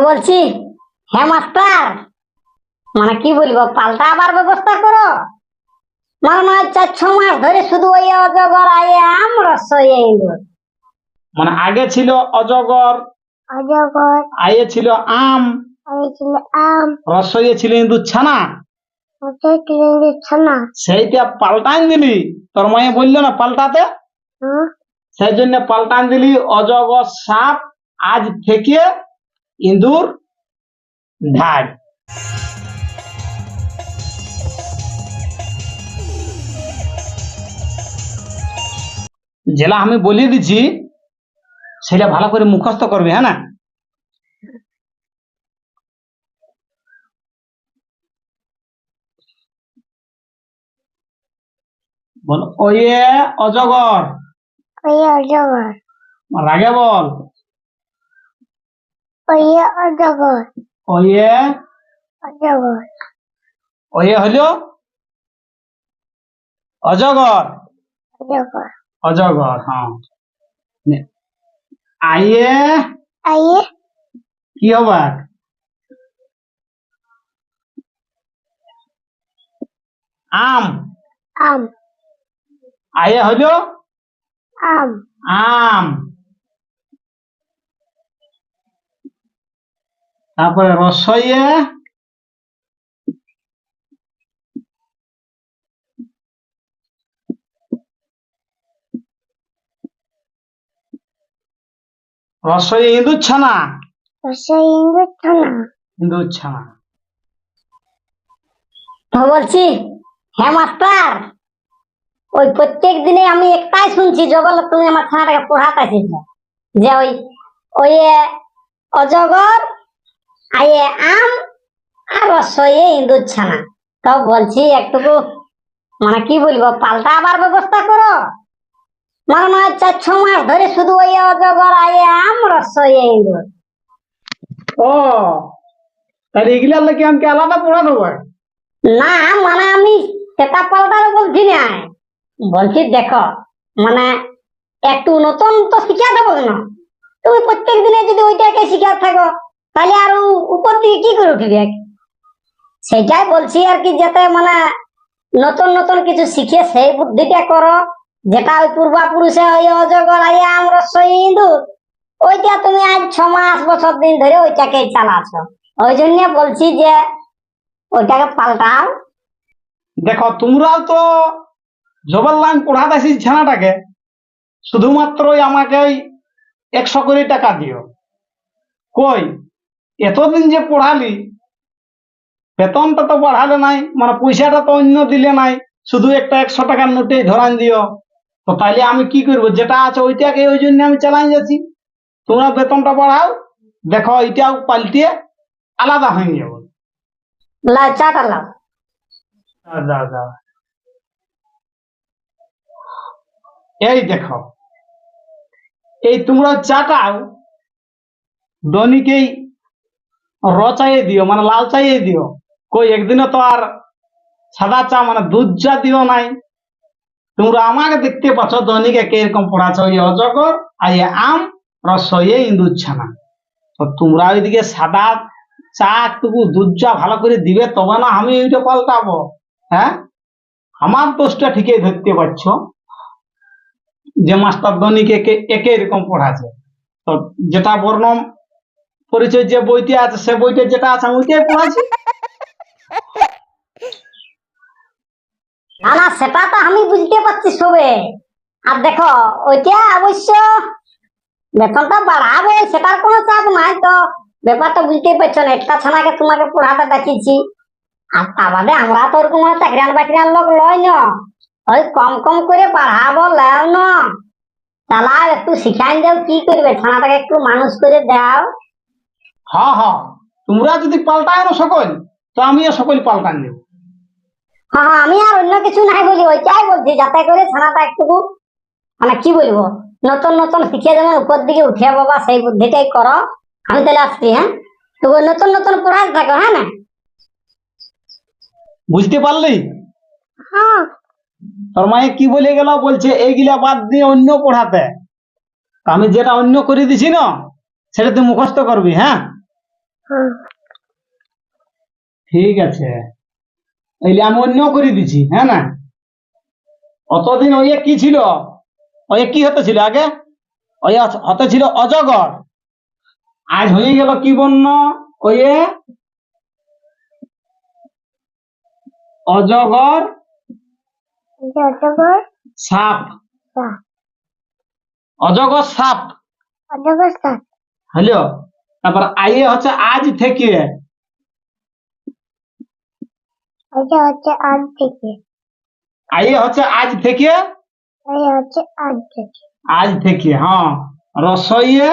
বলছি? হ্যাঁ মাস্টার। মানে কি বলব পাল্টা আবার ব্যবস্থা করো। মানে নয় চার ছ মাস ধরে শুধু ওই অজগর আয়ে আম মানে আগে ছিল অজগর অজগর। আয়ে ছিল আম রসইয়ে ছিল ছানা। সেইটা পাল্টান দিলি। তোর মায়ে বলল না পাল্টাতে? সেই জন্য পাল্টান দিলি অজগর সাপ আজ থেকে ইন্দুর ঢাক যেটা আমি বলিয়ে দিচ্ছি সেটা ভালো করে মুখস্থ করবে হ্যাঁ না? বল ওয়ে অজগর। ওই অজগর। রাগে বল। ওই অজগর ওয়ে অজগর ওয়ে হলো অজগর অজগর অজগর হ্যাঁ। আইয়ে আইয়ে কি হবে আম আম আইয়ে হলো আম আম তারপরে রসইয়ে রসই ইঁদুর ছানা রসই ইন্দুর ছানা ইঁদুর ছানা তো বলছি হ্যাঁ মাস্টার ওই প্রত্যেক দিনে আমি একটাই শুনছি জগল তুমি আমার ছানাটাকে পড়াতেছিস যে ওই ওই অজগর আয়ে আম আর রসইয়ে ইন্দুর ছানা। তো বলছি একটুকু মানে কি বলব পাল্টা আবার ব্যবস্থা করো। মানে নয় চার ছ মাস ধরে শুধু ওই অজগর আয়ে আম রসইয়ে ইন্দুর ও তাহলে এগুলার লাগে আমাকে আলাদা পড়া দেবো না মানে আমি সেটা পাল্টার বলছি না। বলছি দেখো মানে একটু নতুন তো শিখা দেবো না। তুমি প্রত্যেক দিনে যদি ওইটাকে শিখা থাকো তাহলে আর উপর দিকে কি করে উঠবে সেটাই বলছি আর কি, যাতে মানে নতুন নতুন কিছু শিখে সেই বুদ্ধিটা করো। যেটা ওই পূর্বাপুরুষে ওই অজগর আইয়া আমরা ইঁদুর, ওইটা তুমি আজ ছ মাস বছর দিন ধরে ওইটাকে চালাচ্ছ। ওই জন্য বলছি যে ওইটাকে পাল্টাও। দেখো, তোমরাও তো জবর লাইন পড়াতেছি ছানাটাকে শুধুমাত্রই আমাকে ওই একশো কোটি টাকা দিও। কই? এতদিন যে পড়ালি বেতনটা তো বাড়ালে নাই মানে পয়সাটা তো অন্য দিলে নাই শুধু একটা একশো টাকার নোটেই ধরান দিও। তো তাইলে আমি কি করব? যেটা আছে ওইটাকে ওই জন্য আমি চালাই যাচ্ছি। তোমরা বেতনটা বাড়াও দেখো এটাও পাল্টিয়ে আলাদা হয়ে যাব। লা চাটা লাও এই দেখো এই তোমরা চাটাও দনিকেই র চাইয়ে দিও মানে লাল চাইয়ে দিও। কই একদিনে তো আর সাদা চা মানে দুধ চা দিও নাই। তোমরা আমাকে দেখতে পাচ্ছ দনিকে এরকম পড়াচ্ছ ওই অজগর, আর এই আম রসইয়ে ইন্দুর ছানা। তো তোমরা ওইদিকে সাদা চা একটু দুধ চা ভালো করে দিবে, তবে না আমি ওইটা পাল্টাবো। হ্যাঁ? আমার দোষটা ঠিকই ধরতে পারছ। যে মাস্টার ধনীকে একে- একে এরকম পড়াছে তো যেটা বর্ণম পরিচয় যে বইটি আছে, সে বইটা যেটা আছে, আমি ওইটাই পড়াছি। না না, সেটা তো আমি বুঝতে পারছি সবে। আর দেখো, ওইটা অবশ্য বেতনটা বাড়াবে, সেটার কোনো চাপ নাই তো। ব্যাপারটা বুঝতেই পারছ না, একটা ছানাকে তোমাকে পড়াতে ডাকিছি আর তা বাদে আমরা তো ওরকম চাকরিয়ান বাকরিয়ান লোক লই না। ওই কম কম করে বাড়াবো লেও না। চালাও একটু শিখাই দাও, কি করবে? ছানাটাকে একটু মানুষ করে দাও। হ্যাঁ হ্যাঁ তোমরা যদি পাল্টায় না সকল তো আমিও সকল পাল্টান দেব হ্যাঁ হ্যাঁ, আমি আর অন্য কিছু নাই বলি ওইটাই বলছি যাতে করে ছানাটা একটু মানে কি বলব নতুন নতুন শিখে যেমন উপর দিকে উঠে বাবা সেই বুদ্ধিটাই করো। আমি তাহলে আসছি হ্যাঁ? তো নতুন নতুন পড়াতে থাকো হ্যাঁ না বুঝতে পারলি? হ্যাঁ তোর মায়ে কি বলে গেল? বলছে এইগুলা বাদ দিয়ে অন্য পড়াতে। আমি যেটা অন্য করে দিছি না সেটা তুই মুখস্থ করবি হ্যাঁ? ঠিক আছে। এইলে আমি অন্য করে দিছি হ্যাঁ না? অতদিন ওই কি ছিল ওই কি হতে ছিল আগে? ওই হতে ছিল অজগর। আজ হয়ে গেল কি বন্য? ওই অজগর সাপ। অজগর সাপ। অজগর সাপ। হ্যালো? তারপর আইয়ে হচ্ছে আজ থেকে। এটা হচ্ছে আজ থেকে। আইয়ে হচ্ছে আজ থেকে। এই হচ্ছে আজ থেকে। আজ থেকে হ্যাঁ। রসইয়ে।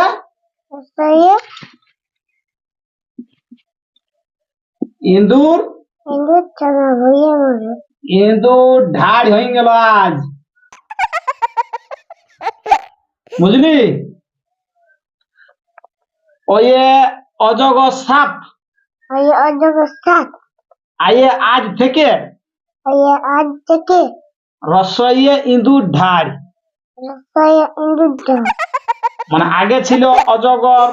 রসইয়ে। ইন্দুর। ইন্দুর ছানা হয়ে মরে ইন্দুর ঢাড় হয়ে গেল আজ। বুঝলি? ওয়ে অজগর সাপ ওই অজগর সাপ আইয়ে আজ থেকে ওই আজ থেকে রসইয়ে ইন্দুর ঢাড় রসইয়ে ইন্দুর ছানা মানে আগে ছিল অজগর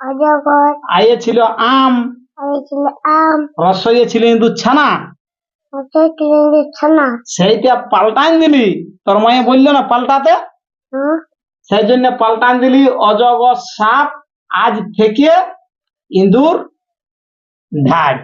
অজগর আয়ে ছিল আম ওই ছিল আম রসইয়ে ছিল ইন্দুর ছানা সেইটা পাল্টান দিলি তোর মায়ে বলল না পাল্টাতে সেই জন্য পাল্টান দিলি অজগর সাপ আজ থেকে ইন্দুর ঢাড়